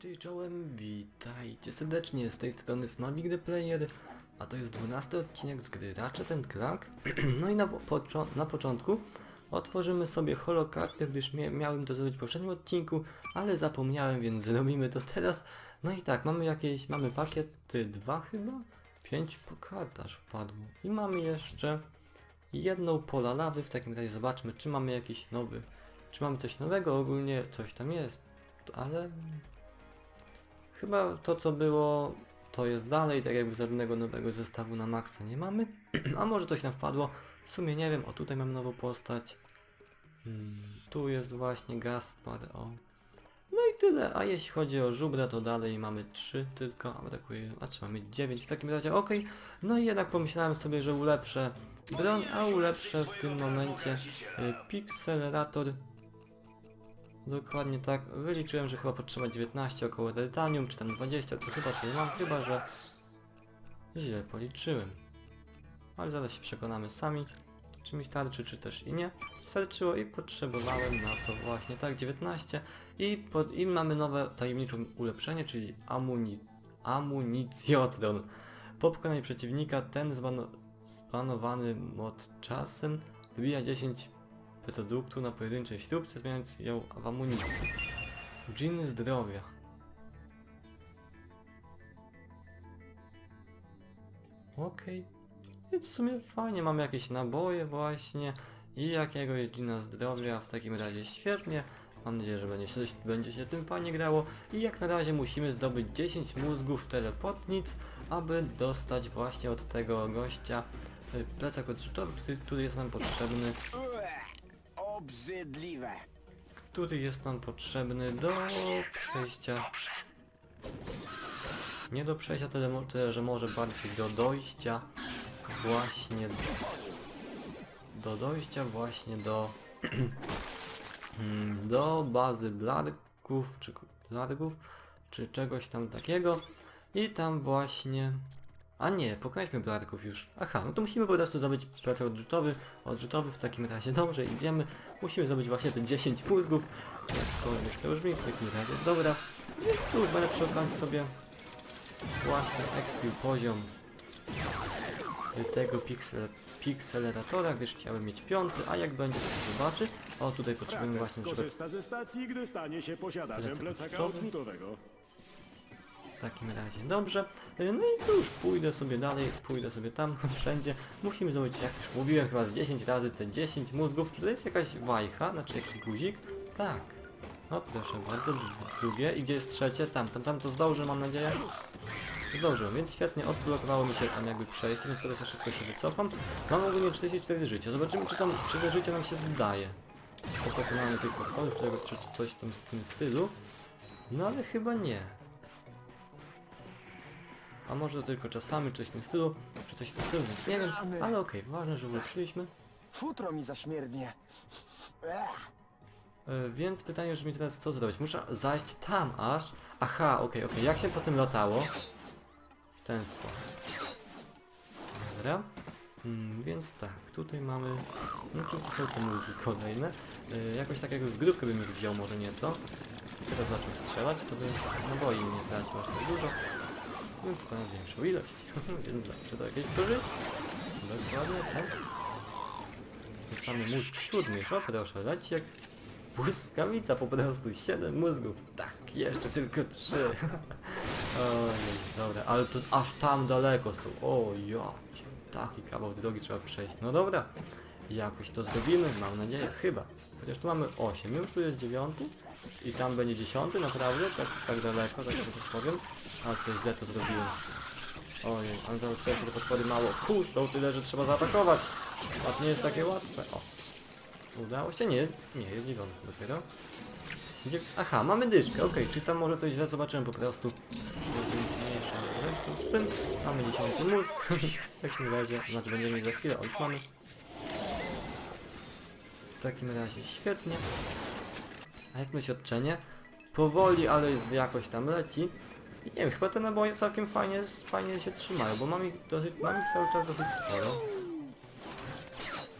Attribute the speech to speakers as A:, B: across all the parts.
A: cześć czołem, witajcie serdecznie, z tej strony Smabik the Player, a to jest 12 odcinek z gry Ratchet Clank. no i na, poczo- na początku otworzymy sobie holokartę, gdyż mia miałem to zrobić w poprzednim odcinku, ale zapomniałem, więc zrobimy to teraz. No i tak, mamy jakieś, mamy pakiety dwa chyba? Pięć po kart aż wpadło. I mamy jeszcze jedną pola lawy, w takim razie zobaczmy, czy mamy jakiś nowy, czy mamy coś nowego, ogólnie coś tam jest, ale Chyba to co było, to jest dalej, tak jakby żadnego nowego zestawu na maksa nie mamy. A może coś nam wpadło, w sumie nie wiem, o tutaj mam nową postać. Hmm, tu jest właśnie Gaspar, o. No i tyle, a jeśli chodzi o żubra, to dalej mamy 3 tylko, a brakuje, a trzeba mieć 9 w takim razie, ok. No i jednak pomyślałem sobie, że ulepszę broń, a ulepszę w tym momencie y, Pixelerator Dokładnie tak. Wyliczyłem, że chyba potrzeba 19 około titanium, czy tam 20, to chyba tyle mam, chyba że źle policzyłem. Ale zaraz się przekonamy sami, czy mi starczy, czy też i nie. Starczyło i potrzebowałem na to właśnie tak 19 i, pod, i mamy nowe tajemnicze ulepszenie, czyli amuni, amunicjotron. Po przeciwnika ten zbano, zbanowany mod czasem wybija 10 produktu na pojedynczej śrubce, zmieniając ją w amunicję. Dżin zdrowia. Okej. I w sumie fajnie, mamy jakieś naboje właśnie i jakiegoś dżina zdrowia, w takim razie świetnie. Mam nadzieję, że będzie się, będzie się tym fajnie grało i jak na razie musimy zdobyć 10 mózgów telepotnic, aby dostać właśnie od tego gościa y, plecak odrzutowy, który, który jest nam potrzebny
B: obrzydliwe.
A: który jest nam potrzebny do przejścia. Nie do przejścia, tyle, mo- tyle że może bardziej do dojścia właśnie do dojścia właśnie do mm, do bazy blarków czy ku- blargów czy czegoś tam takiego i tam właśnie a nie, pokonaliśmy blarków już. Aha, no to musimy po prostu zdobyć plecak odrzutowy. Odrzutowy w takim razie. Dobrze, idziemy. Musimy zdobyć właśnie te 10 mózgów. Jakkolwiek to już mi w takim razie. Dobra, więc tu już będę przy okazji sobie właśnie expił poziom tego pixel, pixeleratora, gdyż chciałem mieć piąty, a jak będzie to zobaczy. O, tutaj potrzebujemy właśnie na przykład
C: skorzysta ze stacji, gdy stanie się posiadaczem
A: Plecak
C: plecaka odrzutowego.
A: W takim razie, dobrze. Y, No i cóż, pójdę sobie dalej, pójdę sobie tam, wszędzie. Musimy zrobić, jak już mówiłem chyba z 10 razy, te 10 mózgów. Czy to jest jakaś wajcha, znaczy jakiś guzik? Tak. O, proszę bardzo, drugie. I gdzie jest trzecie? Tam, tam, tam to zdążę, mam nadzieję. Zdążyłem, więc świetnie, odblokowało mi się tam jakby przejście, więc teraz ja szybko się wycofam. Mam ogólnie 44 życia, zobaczymy czy tam, czy te życie nam się dodaje. Po pokonaniu tych potworów, czy, coś tam w tym stylu. No ale chyba nie. A może tylko czasami coś w tym stylu, czy coś w tym stylu, więc nie wiem, ale okej, ważne, że ulepszyliśmy.
B: Futro mi zaśmierdnie. Ech,
A: E, więc pytanie brzmi teraz, co zrobić? Muszę zajść tam aż. Aha, okej, okej, jak się potem latało? W ten sposób. Dobra. Mm, więc tak, tutaj mamy... No tu to są te muzyki kolejne. E, jakoś takiego w grupkę bym ich wziął może nieco. I teraz zaczął strzelać, to by naboi nie tracił aż tak dużo. Pokonał większą ilość, więc zawsze to jakieś korzyść. Dokładnie, tak. Rzucamy mózg siódmy, o proszę, leci jak błyskawica, po prostu 7 mózgów. Tak, jeszcze tylko 3. Ojej, dobra, ale to aż tam daleko są. O jacie, taki kawał drogi trzeba przejść. No dobra, jakoś to zrobimy, mam nadzieję, chyba. Chociaż tu mamy 8, już tu jest 9 i tam będzie 10, naprawdę? Tak, tak daleko, tak to powiem. Ale to źle to zrobiłem. Ojej, ale załatwiłem się te potwory mało. Puszczą tyle, że trzeba zaatakować. A to nie jest takie łatwe. O. Udało się? Nie jest, nie, jest dziewiąty dopiero. Gdzie, aha, mamy dyszkę, okej, czy tam może coś źle zobaczyłem po prostu. Zresztą z tym. Mamy dziesiąty mózg. w takim razie, znaczy będziemy mieć za chwilę, o już mamy. W takim razie świetnie. A jak doświadczenie? Powoli, ale jest jakoś tam leci. I nie wiem, chyba te naboje całkiem fajnie, fajnie się trzymają, bo mam ich, dosyć, mam ich cały czas dosyć sporo.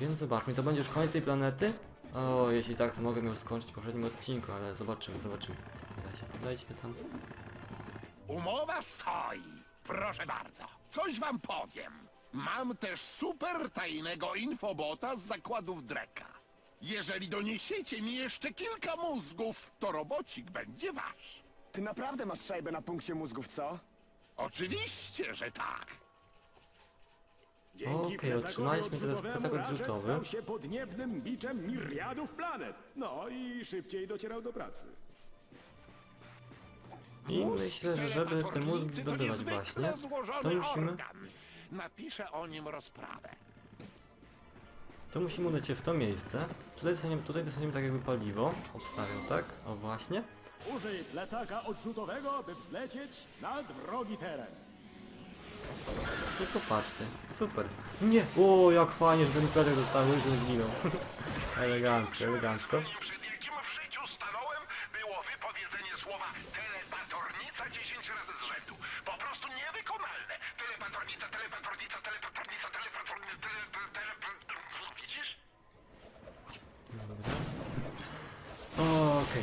A: Więc zobaczmy, to będzie już koniec tej planety? O, jeśli tak, to mogę ją skończyć w poprzednim odcinku, ale zobaczymy, zobaczymy. Czekajcie, podejdźmy tam.
D: Umowa stoi. Proszę bardzo. Coś wam powiem. Mam też super tajnego infobota z zakładów Dreka. Jeżeli doniesiecie mi jeszcze kilka mózgów, to robocik będzie wasz.
B: Ty naprawdę masz szajbę na punkcie mózgów, co?
D: Oczywiście, że tak.
C: Dzięki
A: Okej, otrzymaliśmy teraz plecak odrzutowy.
C: stał się podniebnym biczem miriadów planet. No i szybciej docierał do pracy.
A: I
D: Mózg
A: myślę, że żeby te
D: telepatornicy
A: mózgi
D: to
A: zdobywać
D: niezwykle
A: właśnie,
D: złożony
A: to musimy,
D: organ. Napiszę o nim rozprawę.
A: To musimy udać się w to miejsce. Tutaj dostaniemy, tutaj dostaniemy tak jakby paliwo. Obstawiam, tak? O właśnie.
C: Użyj plecaka odrzutowego, by wzlecieć na drogi teren.
A: Tylko patrzcie. Super. Nie! O, jak fajnie, że ten plecak został już nie zginął. elegancko, elegancko.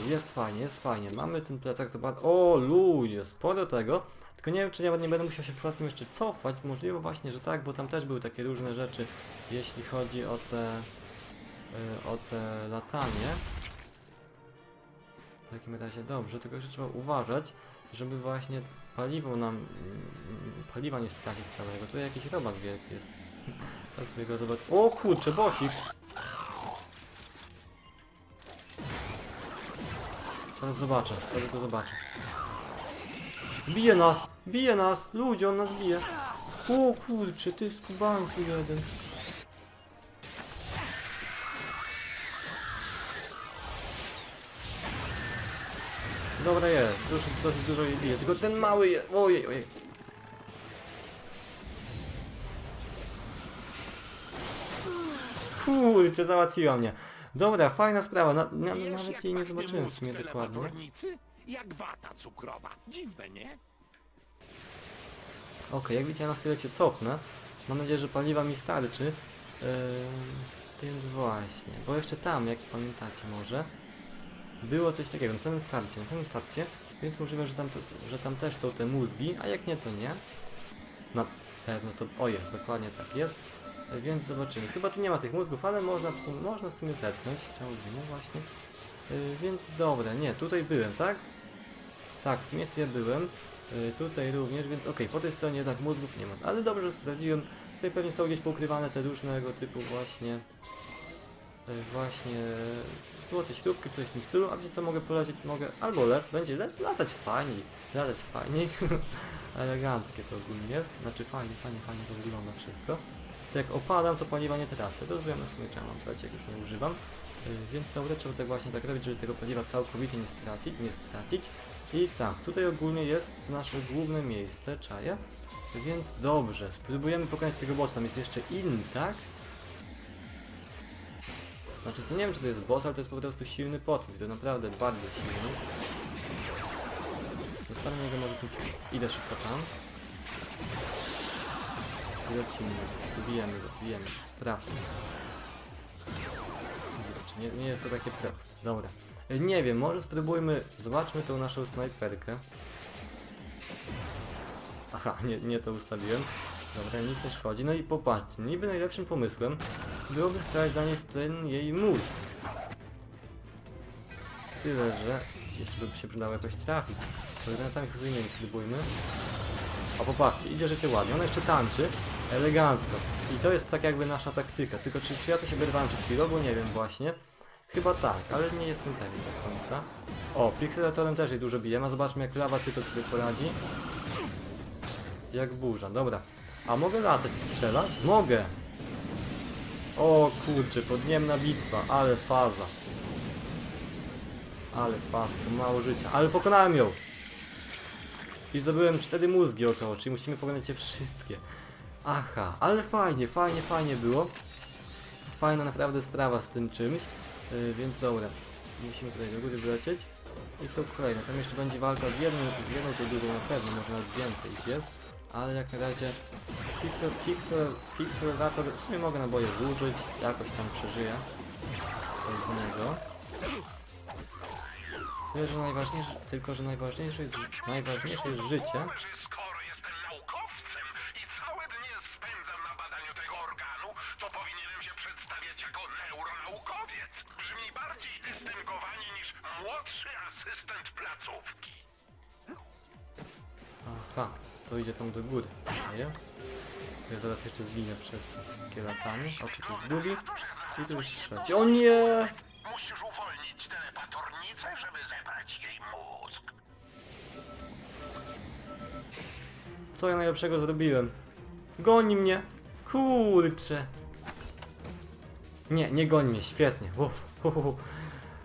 A: Jest fajnie, jest fajnie. Mamy ten plecak, to bardzo... O, ludzie, sporo tego. Tylko nie wiem, czy nie będę musiał się przypadkiem jeszcze cofać. Możliwe właśnie, że tak, bo tam też były takie różne rzeczy, jeśli chodzi o te... y, o te latanie. W takim razie dobrze, tylko jeszcze trzeba uważać, żeby właśnie paliwo nam... mm, paliwa nie stracić całego. Tu jakiś robak wielki jest. Teraz sobie go zobacz... O kurczę, bosik! Teraz zobaczę, teraz go zobaczę. Bije nas! Bije nas! Ludzie, on nas bije! O kurczę, ty skubańcu jeden. Dobra jest, dosyć, dosyć dużo jej bije, tylko ten mały je... Ojej, ojej. Kurczę, załatwiła mnie. Dobra, fajna sprawa, na, na,
D: Wiesz,
A: nawet
D: jak
A: jej nie
D: pachnie
A: zobaczyłem w
D: mózg
A: sumie dokładnie.
D: telepatornicy? Jak wata cukrowa. Dziwne, nie?
A: Okej, jak widzicie, ja na chwilę się cofnę. Mam nadzieję, że paliwa mi starczy. Yy, więc właśnie, bo jeszcze tam, jak pamiętacie może, było coś takiego na samym starcie, na samym starcie, więc możliwe, że tam, to, że tam też są te mózgi, a jak nie, to nie. Na pewno to, o jest, dokładnie tak jest. Yy, Więc zobaczymy. Chyba tu nie ma tych mózgów, ale można, można w sumie zetknąć. Czemu nie właśnie. Yy, więc dobra, nie, tutaj byłem, tak? Tak, w tym miejscu ja byłem. Y, tutaj również, więc okej, po tej stronie jednak mózgów nie ma. Ale dobrze, że sprawdziłem. Tutaj pewnie są gdzieś poukrywane te różnego typu właśnie... y, Właśnie... Złote śrubki, coś w tym stylu. A wiecie co mogę polecieć? Mogę... Albo let, będzie let, latać fajniej. Latać fajniej. Eleganckie to ogólnie jest. Znaczy fajnie, fajnie, fajnie to wygląda wszystko. To jak opadam, to paliwa nie tracę. To wiem, w sumie czemu mam tracić, jak już nie używam. Y, Więc dobra, trzeba tak właśnie tak robić, żeby tego paliwa całkowicie nie stracić, nie stracić. I tak, tutaj ogólnie jest nasze główne miejsce, czaję. Więc dobrze, spróbujemy pokonać tego bossa. Tam jest jeszcze inny, tak? Znaczy, to nie wiem, czy to jest boss, ale to jest po prostu silny potwór. To naprawdę bardzo silny. Dostanę niego może tu... Idę szybko tam. Lecimy. Bijemy go. Sprawdźmy. Nie, nie jest to takie proste. Dobra. Nie wiem, może spróbujmy, zobaczmy tą naszą snajperkę. Aha, nie, nie to ustawiłem. Dobra, nic nie szkodzi. No i popatrzcie, niby najlepszym pomysłem byłoby strzelać do niej w ten jej mózg. Tyle, że jeszcze by się przydało jakoś trafić. To granatami fuzyjnymi spróbujmy. A popatrzcie, idzie życie ładnie, ona jeszcze tańczy, elegancko. I to jest tak jakby nasza taktyka, tylko czy, czy ja to się wyrwałem przed chwilą, bo nie wiem właśnie. Chyba tak, ale nie jestem pewien do końca. O, Pixelatorem też jej dużo bijemy, zobaczmy jak lawa cytot sobie poradzi. Jak burza, dobra. A mogę latać i strzelać? Mogę! O kurczę, podniemna bitwa, ale faza. Ale faza, mało życia, ale pokonałem ją! I zdobyłem cztery mózgi około, czyli musimy pokonać je wszystkie. Aha, ale fajnie, fajnie, fajnie było. Fajna naprawdę sprawa z tym czymś. Yy, więc dobra, musimy tutaj do góry wlecieć. I są kolejne, tam jeszcze będzie walka z jedną, z jedną tą drugą na pewno, może nawet więcej ich jest. Ale jak na razie Pixel, Pixel, Pixelator, w sumie mogę naboje zużyć, jakoś tam przeżyję z niego. Tyle, że najważniejsze, tylko, że najważniejsze najważniejsze jest życie.
E: Asystent placówki.
A: Aha, to idzie tam do góry. Nie? Ja zaraz jeszcze zginę przez takie latanie. Okej, to jest drugi. I tu jest trzeci. O nie!
E: Musisz uwolnić telepatornicę, żeby zebrać jej mózg.
A: Co ja najlepszego zrobiłem? Goni mnie! Kurczę! Nie, nie goni mnie, świetnie. Hu, hu, hu.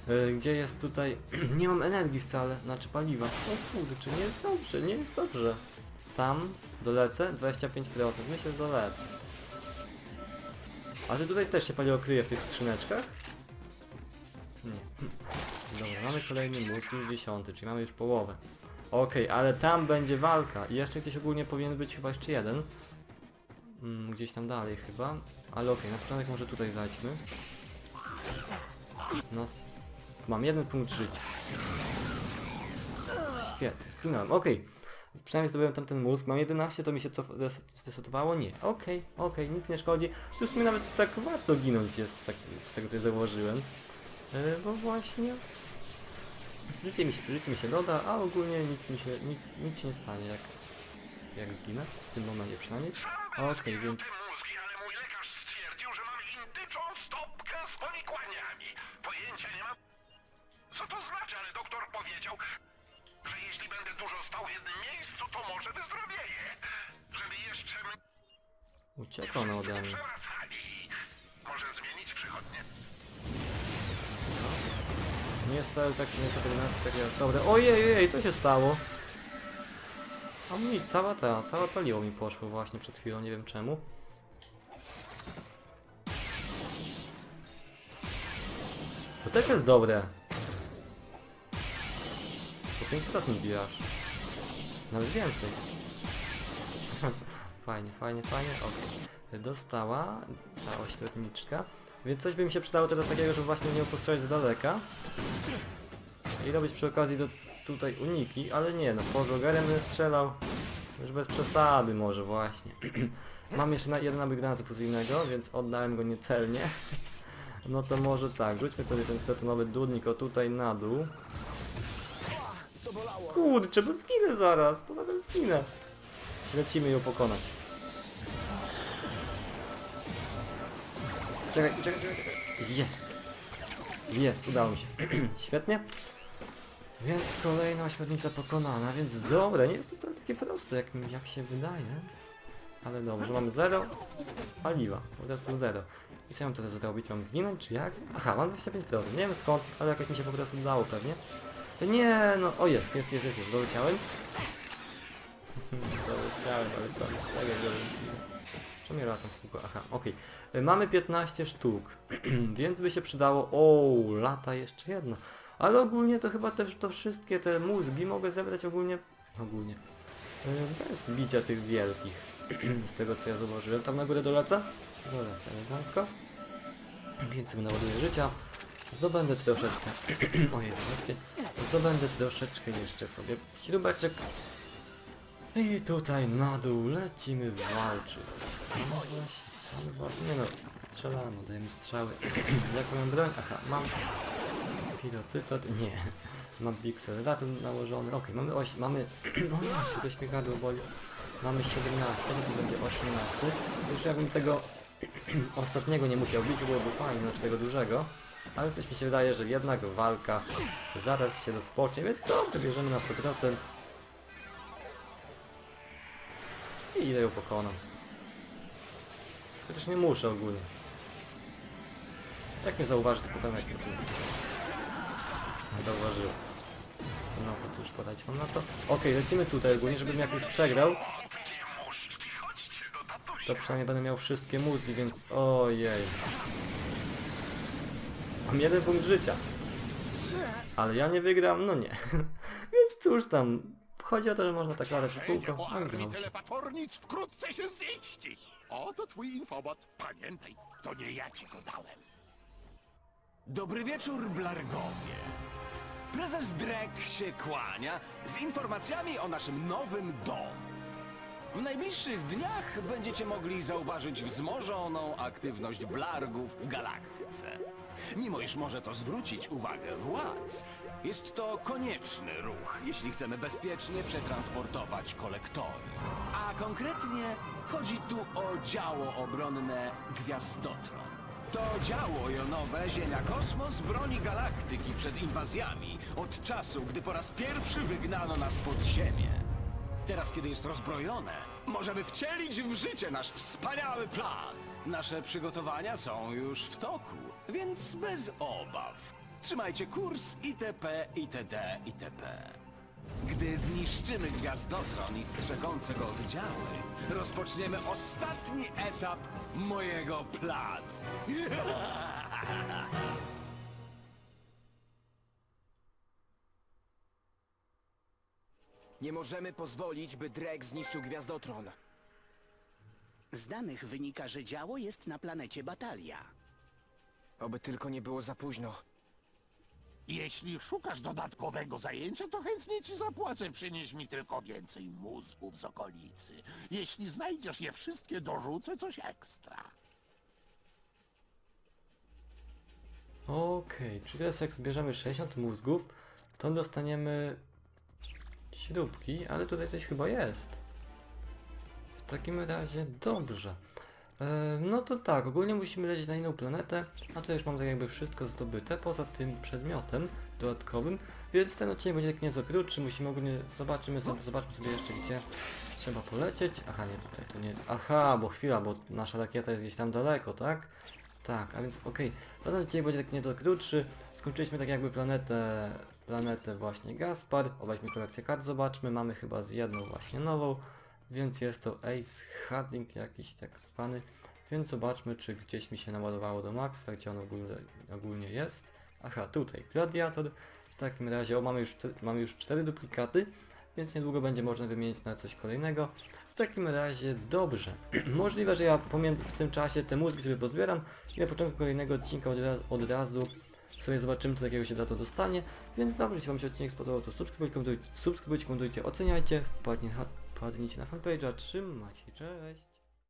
A: E, Gdzie jest tutaj... nie mam energii wcale, znaczy paliwa. O kurczę, nie jest dobrze, nie jest dobrze. Tam dolecę 25%, myślę, że dolecę. A że tutaj też się paliwo kryje w tych skrzyneczkach? Nie. Dobra, mamy kolejny mózg, już dziesiąty, czyli mamy już połowę. Okej, ale tam będzie walka i jeszcze gdzieś ogólnie powinien być chyba jeszcze jeden. Mm, gdzieś tam dalej chyba. Ale okej, na początek może tutaj zajdźmy. No, mam jeden punkt życia. Świetnie, zginąłem, okej. Przynajmniej zdobyłem tamten mózg, mam 11, to mi się cof zresetowało? Nie. Okej, okej, nic nie szkodzi. Tu sumie nawet tak warto ginąć jest, tak, z tego co zauważyłem. Yy, bo właśnie Życie mi się, życie mi się doda, a ogólnie nic mi się, nic, nic się nie stanie, jak, jak zginę, w tym momencie przynajmniej. Okej, więc.
E: Pojęcia nie mam, co to znaczy, ale doktor powiedział, że jeśli będę dużo stał w jednym miejscu, to może wyzdrowieję. Żeby jeszcze
A: ucieka ona ode mnie.
E: przewracali. Może zmienić przychodnie.
A: Nie jest to tak, nie jest to tak, tak jak dobre. Ojej, ojej, co się stało? A mi cała ta, całe paliwo mi poszło właśnie przed chwilą, nie wiem czemu. To też jest dobre. 5% bijasz. Nawet więcej. fajnie, fajnie, fajnie. Okej. Dostała ta ośmiorniczka. Więc coś by mi się przydało teraz takiego, żeby właśnie nie postrzelać z daleka. I robić przy okazji do tutaj uniki, ale nie no, pożogerem będę strzelał. Już bez przesady może właśnie. Mam jeszcze jeden nabój granatu fuzyjnego, więc oddałem go niecelnie. No to może tak, rzućmy sobie ten pletonowy dudnik o tutaj na dół. Kurczę, bo zginę zaraz, poza tym zginę. Lecimy ją pokonać. Czekaj, czekaj, czekaj, czekaj. Jest. Jest, udało mi się. Świetnie. Więc kolejna ośmiornica pokonana, więc dobre, nie jest to wcale takie proste, jak, jak się wydaje. Ale dobrze, mamy 0 paliwa, po prostu 0. I co mam teraz zrobić? Mam zginąć, czy jak? Aha, mam 25%, nie wiem skąd, ale jakoś mi się po prostu udało pewnie. Nie, no, o jest, jest, jest, jest, jest. doleciałem. doleciałem, ale co mi z tego doleciłem? Czemu ja latam w kółko? Aha, okej. Y, Mamy 15 sztuk, więc by się przydało... O, lata jeszcze jedno. Ale ogólnie to chyba też to wszystkie te mózgi mogę zebrać ogólnie... Ogólnie. y, Bez bicia tych wielkich. z tego co ja zauważyłem. Tam na górę dolecę? Dolecę elegancko. Więc sobie naładuję życia. Zdobędę troszeczkę. Ojej, zobaczcie. Zdobędę troszeczkę jeszcze sobie śrubeczek. I tutaj na dół lecimy walczyć. No właśnie, właśnie, nie no, strzelano, dajemy strzały. Jaką mam broń? Aha, mam pirocytot, nie. Mam pixelator nałożony, okej, mamy oś, mamy, no właśnie, to śmiegadło boli. Mamy 17, to będzie 18. Już ja bym tego ostatniego nie musiał bić, byłoby fajnie, znaczy tego dużego. Ale coś mi się wydaje, że jednak walka zaraz się rozpocznie, więc to bierzemy na 100%. I ile ją pokonam. Chociaż nie muszę ogólnie. Jak mnie zauważy, to pokonam jak tu zauważył. No to tu już podać wam na to. Okej, lecimy tutaj ogólnie, żebym jak już przegrał, to przynajmniej będę miał wszystkie mózgi, więc ojej. Mam jeden punkt życia. Ale ja nie wygram, no nie. więc cóż tam. Chodzi o to, że można tak latać w kółko.
D: armii
A: udało się.
D: telepatornic wkrótce się ziści. Oto twój infobot. Pamiętaj, to nie ja ci go dałem.
B: Dobry wieczór, Blargowie. Prezes Drek się kłania z informacjami o naszym nowym domu. W najbliższych dniach będziecie mogli zauważyć wzmożoną aktywność blargów w galaktyce. Mimo iż może to zwrócić uwagę władz, jest to konieczny ruch, jeśli chcemy bezpiecznie przetransportować kolektory. A konkretnie chodzi tu o działo obronne Gwiazdotron. To działo jonowe Ziemia Kosmos broni galaktyki przed inwazjami od czasu, gdy po raz pierwszy wygnano nas pod Ziemię. Teraz, kiedy jest rozbrojone, możemy wcielić w życie nasz wspaniały plan. Nasze przygotowania są już w toku, więc bez obaw. Trzymajcie kurs itp., itd., itp. Gdy zniszczymy gwiazdotron i strzegące go oddziały, rozpoczniemy ostatni etap mojego planu.
F: Nie możemy pozwolić, by Drek zniszczył Gwiazdotron.
G: Z danych wynika, że działo jest na planecie Batalia.
F: Oby tylko nie było za późno.
D: Jeśli szukasz dodatkowego zajęcia, to chętnie ci zapłacę. Przynieś mi tylko więcej mózgów z okolicy. Jeśli znajdziesz je wszystkie, dorzucę coś ekstra.
A: Okej, czyli teraz jak zbierzemy 60 mózgów, to dostaniemy śrubki, ale tutaj coś chyba jest. W takim razie dobrze. E, no to tak, ogólnie musimy lecieć na inną planetę, a to już mam tak jakby wszystko zdobyte, poza tym przedmiotem dodatkowym, więc ten odcinek będzie tak nieco krótszy, musimy ogólnie, zobaczymy zobaczmy sobie jeszcze gdzie trzeba polecieć. Aha, nie tutaj, to nie, aha, bo chwila, bo nasza rakieta jest gdzieś tam daleko, tak? Tak, a więc okej, okay. ten odcinek będzie tak nieco krótszy, skończyliśmy tak jakby planetę, planetę właśnie Gaspar, o weźmy kolekcję kart, zobaczmy, mamy chyba z jedną właśnie nową, więc jest to Ace Harding jakiś tak zwany, więc zobaczmy czy gdzieś mi się naładowało do maksa, gdzie on ogólnie, ogólnie jest. Aha, tutaj, Gladiator, w takim razie, o mamy już, mamy już cztery duplikaty, więc niedługo będzie można wymienić na coś kolejnego. W takim razie dobrze. Możliwe, że ja w tym czasie te mózgi sobie pozbieram i na początku kolejnego odcinka od, raz, od razu sobie zobaczymy, co takiego się za to dostanie. Więc dobrze, jeśli Wam się odcinek spodobał, to subskrybujcie, komentujcie, subskrybujcie, komentujcie oceniajcie, wpadnij na, wpadnijcie na fanpage'a, trzymajcie, cześć!